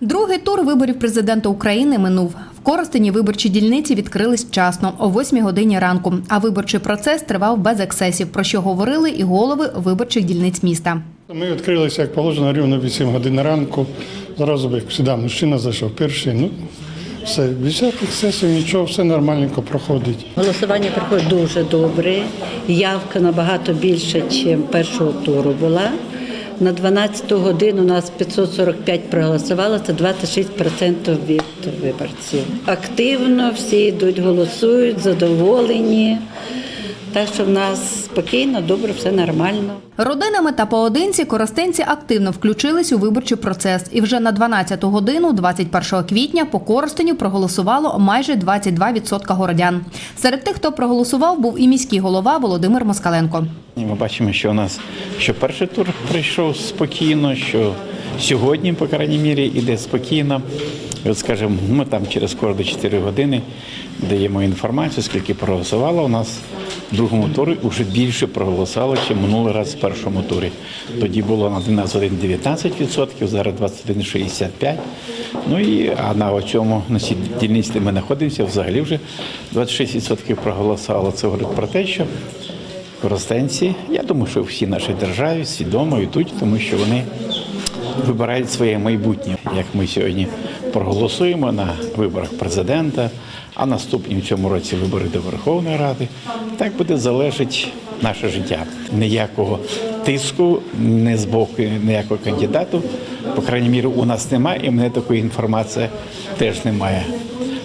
Другий тур виборів президента України минув. В Коростені виборчі дільниці відкрились вчасно о 8 годині ранку. А виборчий процес тривав без ексцесів, про що говорили і голови виборчих дільниць міста. Ми відкрилися, як положено, рівно 8 годин ранку. Зразу, як завжди, мужчина зайшов перший. Ну, все, без всяких сесій, нічого, все нормальненько проходить. Голосування проходить дуже добре. Явка набагато більше, ніж першого туру була. На 12 годину у нас 545 проголосувало, це 26% від виборців. Активно всі йдуть, голосують, задоволені. Так що в нас спокійно, добре, все нормально. Родинами та поодинці коростенці активно включились у виборчий процес. І вже на 12 годину, 21 квітня, по Коростеню проголосувало майже 22% городян. Серед тих, хто проголосував, був і міський голова Володимир Москаленко. Ми бачимо, що у нас що перший тур прийшов спокійно, що сьогодні, по крайній мірі, іде спокійно. І От, скажімо, ми там через кожні 4 години даємо інформацію, скільки проголосувало. У нас в другому турі вже більше проголосувало, ніж минулий раз в першому турі. Тоді було на 12,19%, зараз 21,65%. Ну і а на цьому дільниці, ми знаходимося, взагалі вже 26% проголосувало. Це говорить про те, що Коростенці, я думаю, що всі нашій державі свідомо йдуть, тому що вони вибирають своє майбутнє. Як ми сьогодні проголосуємо на виборах президента, а наступні в цьому році вибори до Верховної Ради, так буде залежати наше життя. Ніякого тиску, не з боку ніякого кандидату, по крайній мірі, у нас немає, і мене такої інформації теж немає.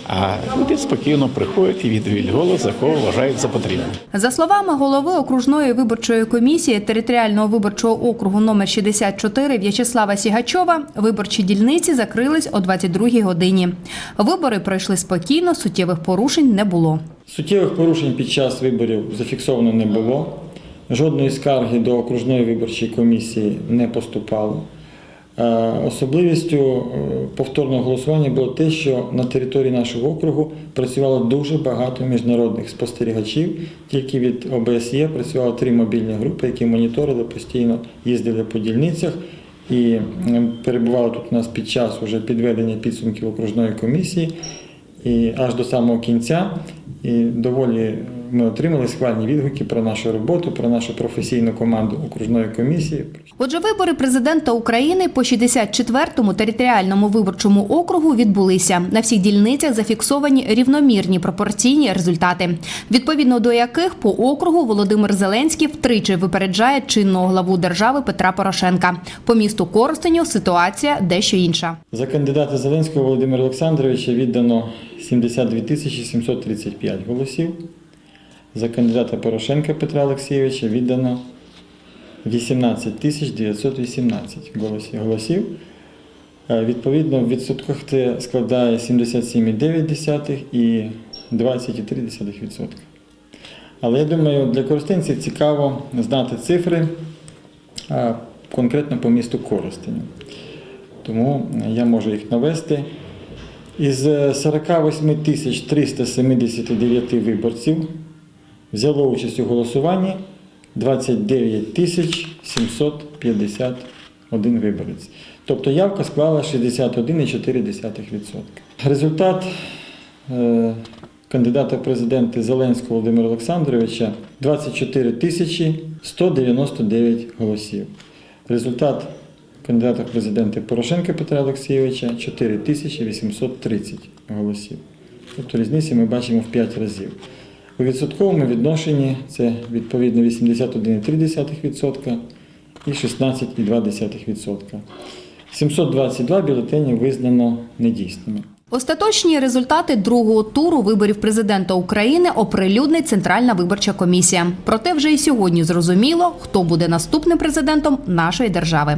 А люди спокійно приходять і віддають голос, за кого вважають за потрібне. За словами голови окружної виборчої комісії територіального виборчого округу номер 64 В'ячеслава Сігачова, виборчі дільниці закрились о 22 годині. Вибори пройшли спокійно, суттєвих порушень не було. Суттєвих порушень під час виборів зафіксовано не було. Жодної скарги до окружної виборчої комісії не поступало. Е, Особливістю е, повторного голосування було те, що на території нашого округу працювало дуже багато міжнародних спостерігачів. Тільки від ОБСЄ працювало три мобільні групи, які моніторили постійно, їздили по дільницях і перебували тут у нас під час уже підведення підсумків окружної комісії. І аж до самого кінця. І доволі ми отримали схвальні відгуки про нашу роботу, про нашу професійну команду окружної комісії. Отже, вибори президента України по 64-му територіальному виборчому округу відбулися. На всіх дільницях зафіксовані рівномірні пропорційні результати, відповідно до яких по округу Володимир Зеленський втричі випереджає чинного главу держави Петра Порошенка. По місту Коростеню ситуація дещо інша. За кандидата Зеленського Володимира Олександровича віддано 72 тисячі 735 голосів. За кандидата Порошенка Петра Олексійовича віддано 18 918 голосів-. Е, Відповідно, в відсотках це складає 77,9 і 20,3%. Але я думаю, для користенців цікаво знати цифри конкретно по місту Коростеню. Тому я можу їх навести. Із е, 48 379 виборців взяло участь у голосуванні 29 тисяч 751 виборець. Тобто явка склала 61,4%. Результат е, кандидата в президенти Зеленського Володимира Олександровича 24 тисячі 199 голосів. Результат кандидата в президенти Порошенка Петра Олексійовича 4 тисячі 830 голосів. Тобто різницю ми бачимо в 5 разів. У відсотковому відношенні це відповідно 81,3% і 16,2%. 722 бюлетені визнано недійсними. Остаточні результати другого туру виборів президента України оприлюднить Центральна виборча комісія. Проте вже і сьогодні зрозуміло, хто буде наступним президентом нашої держави.